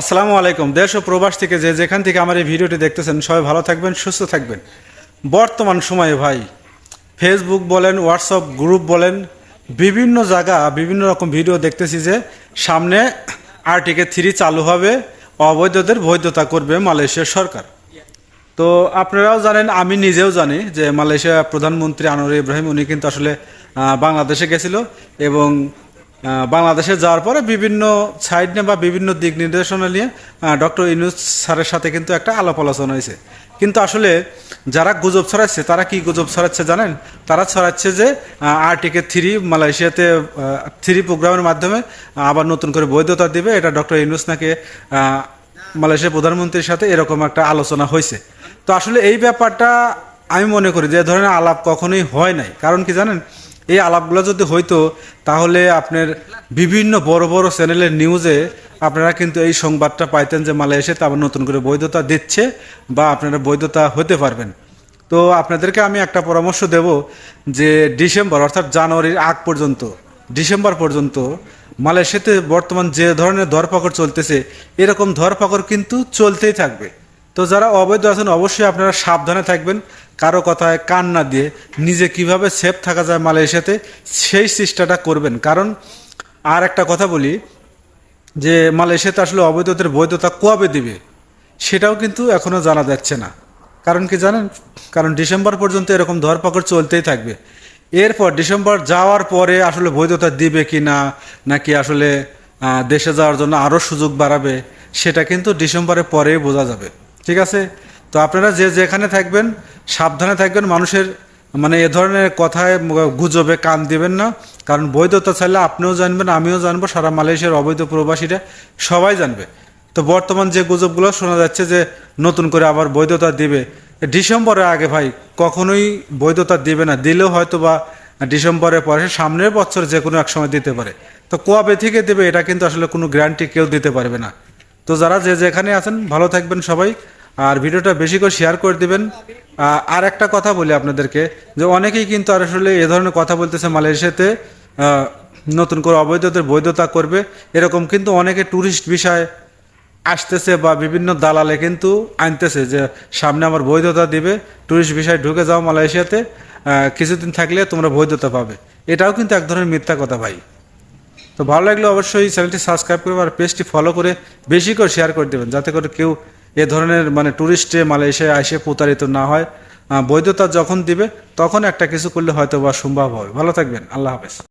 আসসালামু আলাইকুম। দেশ ও প্রবাস থেকে যে যেখান থেকে আমার এই ভিডিওটি দেখতেছেন, সবাই ভালো থাকবেন, সুস্থ থাকবেন। বর্তমান সময়ে ভাই ফেসবুক বলেন হোয়াটসঅ্যাপ গ্রুপ বলেন, বিভিন্ন জায়গা বিভিন্ন রকম ভিডিও দেখতেছি যে সামনে আর্টিকে থ্রি চালু হবে, অবৈধদের বৈধতা করবে মালয়েশিয়ার সরকার। তো আপনারাও জানেন, আমি নিজেও জানি যে মালয়েশিয়া প্রধানমন্ত্রী আনোয়ার ইব্রাহিম, উনি কিন্তু আসলে বাংলাদেশে গেছিল এবং বাংলাদেশে যাওয়ার পরে বিভিন্ন সাইড নিয়ে বা বিভিন্ন দিক নির্দেশনা নিয়ে ডক্টর ইনুস স্যারের সাথে কিন্তু একটা আলাপ আলোচনা হয়েছে। কিন্তু আসলে যারা গুজব ছড়াচ্ছে, তারা কি গুজব ছড়াচ্ছে জানেন? তারা ছড়াচ্ছে যে আরটিকে থ্রি মালয়েশিয়াতে থ্রি প্রোগ্রামের মাধ্যমে আবার নতুন করে বৈধতা দিবে। এটা ডক্টর ইনুস নাকি মালয়েশিয়ার প্রধানমন্ত্রীর সাথে এরকম একটা আলোচনা হয়েছে। তো আসলে এই ব্যাপারটা আমি মনে করি যে ধরনের আলাপ কখনোই হয় নাই। কারণ কি জানেন? এই আলাপগুলো যদি হইতো, তাহলে আপনার বিভিন্ন বড় বড় চ্যানেলের নিউজে আপনারা কিন্তু এই সংবাদটা পাইতেন যে মালয়েশিয়াতে আবার নতুন করে বৈধতা দিচ্ছে বা আপনারা বৈধতা হতে পারবেন। তো আপনাদেরকে আমি একটা পরামর্শ দেব যে ডিসেম্বর অর্থাৎ জানুয়ারির আগ পর্যন্ত, ডিসেম্বর পর্যন্ত মালয়েশিয়াতে বর্তমান যে ধরনের ধরপাকড় চলতেছে, এরকম ধরপাকড় কিন্তু চলতেই থাকবে। তো যারা অবৈধ আছেন, অবশ্যই আপনারা সাবধানে থাকবেন, কারও কথায় কান না দিয়ে। নিজে কীভাবে সেফ থাকা যায় মালয়েশিয়াতে, সেই চেষ্টাটা করবেন। কারণ আর একটা কথা বলি, যে মালয়েশিয়াতে আসলে অবৈধদের বৈধতা কবে দিবে, সেটাও কিন্তু এখনও জানা যাচ্ছে না। কারণ কি জানেন? কারণ ডিসেম্বর পর্যন্ত এরকম ধরপাকড় চলতেই থাকবে। এরপর ডিসেম্বর যাওয়ার পরে আসলে বৈধতা দিবে কি না, নাকি আসলে দেশে যাওয়ার জন্য আরও সুযোগ বাড়াবে, সেটা কিন্তু ডিসেম্বরের পরেই বোঝা যাবে। ঠিক আছে? তো আপনারা যে যেখানে থাকবেন, সাবধানে থাকবেন, মানুষের মানে এ ধরনের কথায় গুজবে কান দিবেন না। কারণ বৈধতা চাইলে আপনিও জানবেন, আমিও জানব, সারা মালয়েশিয়ার অবৈধ প্রবাসীরা সবাই জানবে। তো বর্তমান যে গুজবগুলো শোনা যাচ্ছে যে নতুন করে আবার বৈধতা দিবে, ডিসেম্বরের আগে ভাই কখনোই বৈধতা দিবে না, দিলেও হয়তো বা ডিসেম্বরের পরে, সামনের বছর যে কোনো এক সময় দিতে পারে। তো কবে থেকে দেবে, এটা কিন্তু আসলে কোনো গ্যারান্টি কেউ দিতে পারবে না। তো যারা যে যেখানে আছেন, ভালো থাকবেন সবাই। আর ভিডিওটা বেশি করে শেয়ার করে দিবেন। আর একটা কথা বলি আপনাদেরকে, যে অনেকেই কিন্তু আর আসলে এ ধরনের কথা বলতেছে মালয়েশিয়াতে নতুন করে অবৈধদের বৈধতা করবে। এরকম কিন্তু অনেকে ট্যুরিস্ট বিষয় আসতেছে বা বিভিন্ন দালালে কিন্তু আনতেছে যে সামনে আমার বৈধতা দিবে ট্যুরিস্ট বিষয় ঢুকে যাও মালয়েশিয়াতে কিছুদিন থাকলে তোমরা বৈধতা পাবে। এটাও কিন্তু এক ধরনের মিথ্যা কথা ভাই। তো ভালো লাগলে অবশ্যই চ্যানেলটি সাবস্ক্রাইব করে আর পেজটি ফলো করে বেশি করে শেয়ার করে দেবেন, যাতে করে কেউ এ ধরনের মানে ট্যুরিস্টে মালয়েশিয়ায় এসে প্রতারিত না হয় বৈধতা যখন দিবে, তখন একটা কিছু করলে হয়তো বা সম্ভব হবে। ভালো থাকবেন। আল্লাহ হাফেজ।